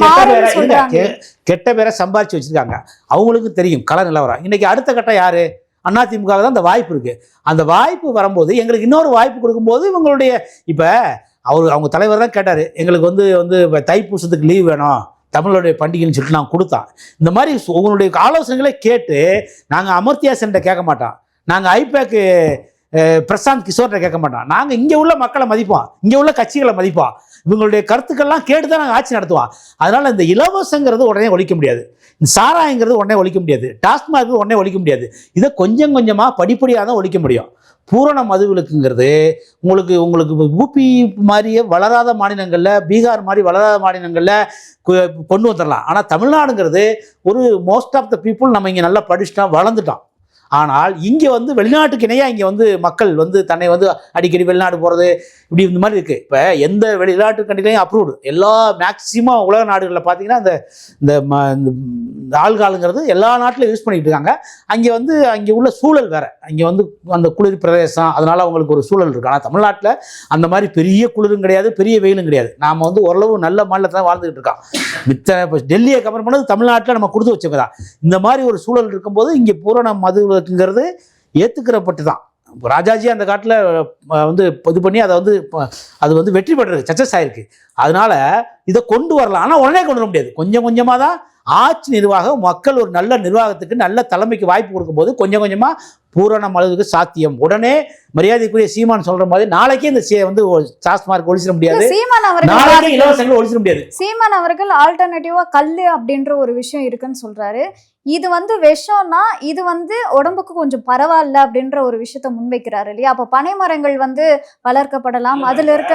கெட்ட பேரை- சம்பாரிச்சு வச்சிருக்காங்க. அவங்களுக்கும் தெரியும் கள நிலவரம். இன்னைக்கு அடுத்த கட்டம் யாரு? அதிமுக தான் அந்த வாய்ப்பு இருக்கு. அந்த வாய்ப்பு வரும்போது எங்களுக்கு இன்னொரு வாய்ப்பு கொடுக்கும்போது இவங்களுடைய இப்ப அவர் அவங்க தலைவர் தான் கேட்டாரு. எங்களுக்கு வந்து வந்து இப்ப தைப்பூசத்துக்கு லீவ் வேணும். தமிழருடைய பண்டிகைன்னு சொல்லிட்டு நான் கொடுத்தான். இந்த மாதிரி உங்களுடைய ஆலோசனைகளை கேட்டு நாங்கள் அமர்த்தியாசன்ட்ட கேட்க மாட்டோம். நாங்கள் ஐபேக்கு பிரசாந்த் கிஷோர்கிட்ட கேட்க மாட்டோம். நாங்கள் இங்கே உள்ள மக்களை மதிப்போம். இங்கே உள்ள கட்சிகளை மதிப்போம். இவங்களுடைய கருத்துக்கள்லாம் கேட்டு தான் நாங்கள் ஆட்சி நடத்துவோம். அதனால் இந்த இலவசங்கிறது உடனே ஒழிக்க முடியாது. சாராயங்கிறது உடனே ஒழிக்க முடியாது. டாஸ்மாக் உடனே ஒழிக்க முடியாது. இதை கொஞ்சம் கொஞ்சமாக படிப்படியாக தான் ஒழிக்க முடியும். பூரண மதுவிலக்குங்கிறது உங்களுக்கு உங்களுக்கு ஊபி மாதிரியே வளராத மாநிலங்களில் பீகார் மாதிரி வளராத மாநிலங்களில் கொ- கொண்டு வந்துடலாம் ஆனால் தமிழ்நாடுங்கிறது ஒரு மோஸ்ட் ஆஃப் த பீப்புள் நம்ம இங்கே நல்லா படிச்சுட்டோம் வளர்ந்துட்டோம். ஆனால் இங்கே வந்து வெளிநாட்டுக்கு இணையாக இங்கே வந்து மக்கள் வந்து தன்னை வந்து அடிக்கடி வெளிநாடு போகிறது இப்படி இந்த மாதிரி இருக்குது இப்போ எந்த வெளிநாட்டு கண்ட்ரிலையும் அப்ரூவ்டு எல்லா மேக்சிமம் உலக நாடுகளில் பார்த்தீங்கன்னா இந்த இந்த இந்த ஆள்காலுங்கிறது எல்லா நாட்டிலும் யூஸ் பண்ணிகிட்டு இருக்காங்க அங்கே வந்து அங்கே உள்ள சூழல் வேறு. அங்கே வந்து அந்த குளிர் பிரதேசம் அதனால் அவங்களுக்கு ஒரு சூழல் இருக்கு. ஆனால் தமிழ்நாட்டில் அந்த மாதிரி பெரிய குளிரும் கிடையாது பெரிய வெயிலும் கிடையாது. நாம் வந்து ஓரளவு நல்ல மாநிலத்தில் வாழ்ந்துகிட்டு இருக்கோம். மித்த இப்போ டெல்லியை கவர் பண்ணது தமிழ்நாட்டில் நம்ம கொடுத்து வச்சவங்க தான் இந்த மாதிரி ஒரு சூழல் இருக்கும்போது இங்கே பூரண மதுங்கிறது ஏற்றுக்கிறப்பட்டு தான் இப்போ ராஜாஜி அந்த காட்டில் வந்து இது பண்ணி அதை வந்து அது வந்து வெற்றி பெற்றது சக்சஸ் ஆயிருக்கு. அதனால இதை கொண்டு வரலாம். ஆனால் உடனே கொண்டு வர முடியாது. கொஞ்சம் கொஞ்சமாக தான் ஆட்சி நிர்வாகம் மக்கள் ஒரு நல்ல நிர்வாகத்துக்கு நல்ல தலைமைக்கு வாய்ப்பு கொடுக்கும்போது கொஞ்சம் கொஞ்சமாக பூரண மளவுக்கு சாத்தியம். உடனே மரியாதைக்குரிய சீமான் சொல்ற மாதிரி நாளைக்கே இந்த வந்து டாஸ்மார்க் ஒழிச்சிட முடியாது. சீமான் அவர்கள் இலவசங்கள் ஒழிச்சிட முடியாது. சீமான் அவர்கள் ஆல்டர்னேட்டிவா கல்லு அப்படின்ற ஒரு விஷயம் இருக்குன்னு சொல்றாரு. இது வந்து விஷம்னா இது வந்து உடம்புக்கு கொஞ்சம் பரவாயில்ல அப்படின்ற ஒரு விஷயத்த முன்வைக்கிறாரு இல்லையா? அப்ப பனைமரங்கள் வந்து வளர்க்கப்படலாம். அதுல இருக்க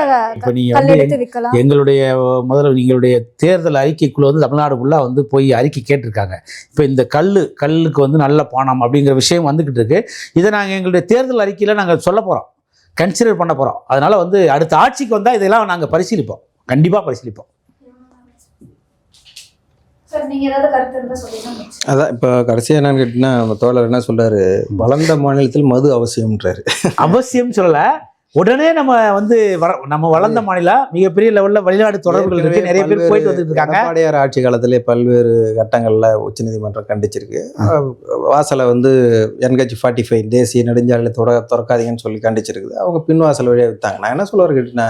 நீங்க கல் வந்து எடுத்து விற்கலாம். எங்களுடைய முதல்ல நீங்களுடைய தேர்தல் அறிக்கைக்குள்ள வந்து தமிழ்நாடு ஃபுல்லாக வந்து போய் அறிக்கை கேட்டிருக்காங்க. இப்போ இந்த கல் கல்லுக்கு வந்து நல்ல பானம் அப்படிங்கிற விஷயம் வந்துக்கிட்டு இருக்கு. இதை நாங்கள் எங்களுடைய தேர்தல் அறிக்கையில் நாங்கள் சொல்ல போகிறோம் கன்சிடர் பண்ண போகிறோம் அதனால் வந்து அடுத்த ஆட்சிக்கு வந்தால் இதெல்லாம் நாங்கள் பரிசீலிப்போம். கண்டிப்பாக பரிசீலிப்போம் சார் நீங்க ஏதாவது கருத்து இருந்தா சொல்லுங்க அதான் இப்போ கடைசியாக என்னன்னு கேட்டிங்கன்னா நம்ம தோழர் என்ன சொல்றாரு? வளர்ந்த மாநிலத்தில் மது அவசியம்ன்றாரு. அவசியம் சொல்லலை. உடனே நம்ம வந்து நம்ம வளர்ந்த மாநிலம் மிகப்பெரிய லெவலில் வெளிநாடு தொடர்புகள் இருக்கு நிறைய பேர் போயிட்டு வந்துட்டு இருக்காங்க எடப்பாடியார் ஆட்சி காலத்திலே பல்வேறு கட்டங்களில் உச்சநீதிமன்றம் கண்டிச்சிருக்கு. வாசலை வந்து என்ஹெச் ஃபார்ட்டி ஃபைவ் தேசிய நெடுஞ்சாலையில் தொட திறக்காதீங்கன்னு சொல்லி கண்டிச்சிருக்குது. அவங்க பின் வாசல் வழியாக விற்றாங்க நான் என்ன சொல்ல கேட்டீங்கன்னா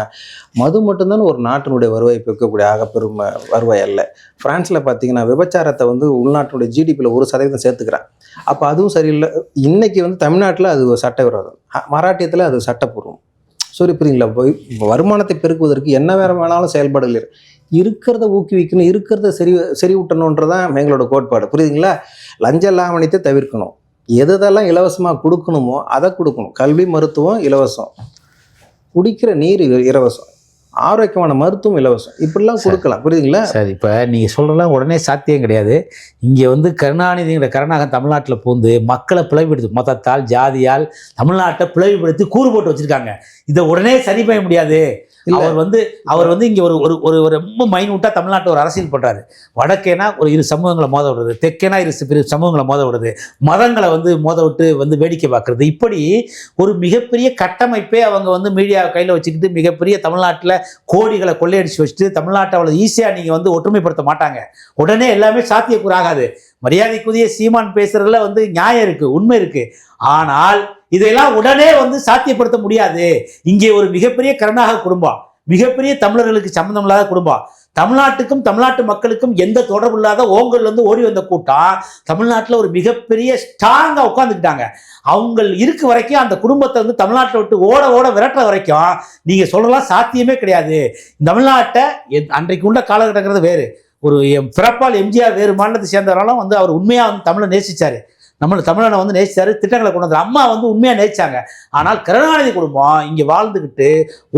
மது மட்டும்தான் ஒரு நாட்டினுடைய வருவாய் பெருக்கக்கூடிய ஆகப்பெரும் வருவாய் அல்ல. பிரான்ஸில் பார்த்தீங்கன்னா விபச்சாரத்தை வந்து உள்நாட்டினுடைய ஜிடிபியில் ஒரு சதவீதம் சேர்த்துக்கிறான் அப்போ அதுவும் சரியில்லை. இன்னைக்கு வந்து தமிழ்நாட்டில் அது சட்டவிரோதம். மராட்டியத்தில் அது சட்டப்பூர்வம். சரி புரியுங்களா போய் வருமானத்தை பெருக்குவதற்கு என்ன வேறு வேணாலும் செயல்பாடுகள் இருக்கிறத ஊக்குவிக்கணும் இருக்கிறத சரி சரி விட்டணுன்றதான் எங்களோட கோட்பாடு. புரியுதுங்களா? லஞ்ச லாவணியத்தை தவிர்க்கணும். எதெல்லாம் இலவசமாக கொடுக்கணுமோ அதை கொடுக்கணும். கல்வி மருத்துவம் இலவசம். குடிக்கிற நீர் இ- இலவசம். ஆரோக்கியமான மருத்துவம் இலவசம். இப்படிலாம் கொடுக்கலாம். புரியுதுங்களா? சரி இப்போ நீங்கள் சொல்கிறலாம் உடனே சாத்தியம் கிடையாது. இங்கே வந்து கருணாநிதிங்கிற கருணாகரன் தமிழ்நாட்டில் பூந்து மக்களை பிளவுபடுத்தி மதத்தால் ஜாதியால் தமிழ்நாட்டை பிளவுபடுத்தி கூறு போட்டு வச்சிருக்காங்க. இதை உடனே சரி பண்ண முடியாது. அவர் வந்து அவர் வந்து இங்கே ஒரு ஒரு ஒரு ஒரு ரொம்ப மைனூட்டாக தமிழ்நாட்டில் ஒரு அரசியல் பண்ணுறாரு வடக்கேனா ஒரு இரு சமூகங்களை மோத விடுறது தெற்கேனா இரு சி- சமூகங்களை மோத விடுறது மதங்களை வந்து மோத விட்டு வந்து வேடிக்கை பார்க்குறது. இப்படி ஒரு மிகப்பெரிய கட்டமைப்பே அவங்க வந்து மீடியா கையில் வச்சுக்கிட்டு மிகப்பெரிய தமிழ்நாட்டில் கோடிகளை கொள்ளையடிச்சு வச்சுட்டு தமிழ்நாட்டை அவ்வளோ ஈஸியாக நீங்கள் வந்து ஒற்றுமைப்படுத்த மாட்டாங்க. உடனே எல்லாமே சாத்தியக்கூறாகாது மரியாதைக்குரிய சீமான் பேசுறதுல வந்து நியாயம் இருக்குது உண்மை இருக்குது ஆனால் இதையெல்லாம் உடனே வந்து சாத்தியப்படுத்த முடியாது. இங்கே ஒரு மிகப்பெரிய கருணாக குடும்பம். மிகப்பெரிய தமிழர்களுக்கு சம்மந்தம் இல்லாத குடும்பம். தமிழ்நாட்டுக்கும் தமிழ்நாட்டு மக்களுக்கும் எந்த தொடர்பு இல்லாத ஓங்கல்லேருந்து ஓடி வந்த கூட்டம் தமிழ்நாட்டில் ஒரு மிகப்பெரிய ஸ்ட்ராங்காக உட்காந்துக்கிட்டாங்க அவங்க இருக்க வரைக்கும் அந்த குடும்பத்தை வந்து தமிழ்நாட்டை விட்டு ஓட ஓட விரட்டுற வரைக்கும் நீங்கள் சொல்லலாம் சாத்தியமே கிடையாது. தமிழ்நாட்டை எ- அன்றைக்கு உள்ள காலகட்டங்கிறது வேறு. ஒரு எம் பிறப்பால் எம்ஜிஆர் வேறு மாநிலத்தை சேர்ந்தவராலும் வந்து அவர் உண்மையாக வந்து தமிழை நேசித்தார் நம்ம தமிழனை வந்து நேசித்தார் திட்டங்களை கொண்டு வந்தார். அம்மா வந்து உண்மையாக நேசிச்சாங்க. ஆனால் கருணாநிதி குடும்பம் இங்கே வாழ்ந்துக்கிட்டு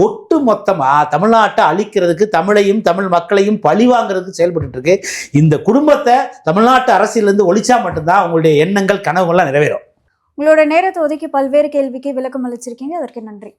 ஒட்டு மொத்தமாக தமிழ்நாட்டை அழிக்கிறதுக்கு தமிழையும் தமிழ் மக்களையும் பழி வாங்குறதுக்கு செயல்பட்டு இருக்கு இந்த குடும்பத்தை தமிழ்நாட்டு அரசியலேருந்து ஒழிச்சா மட்டும்தான் உங்களுடைய எண்ணங்கள் கனவுகள்லாம் நிறைவேறும். உங்களோட நேரத்தை ஒதுக்கி பல்வேறு கேள்விக்கு விளக்கம் அளிச்சிருக்கீங்க. அதற்கு நன்றி.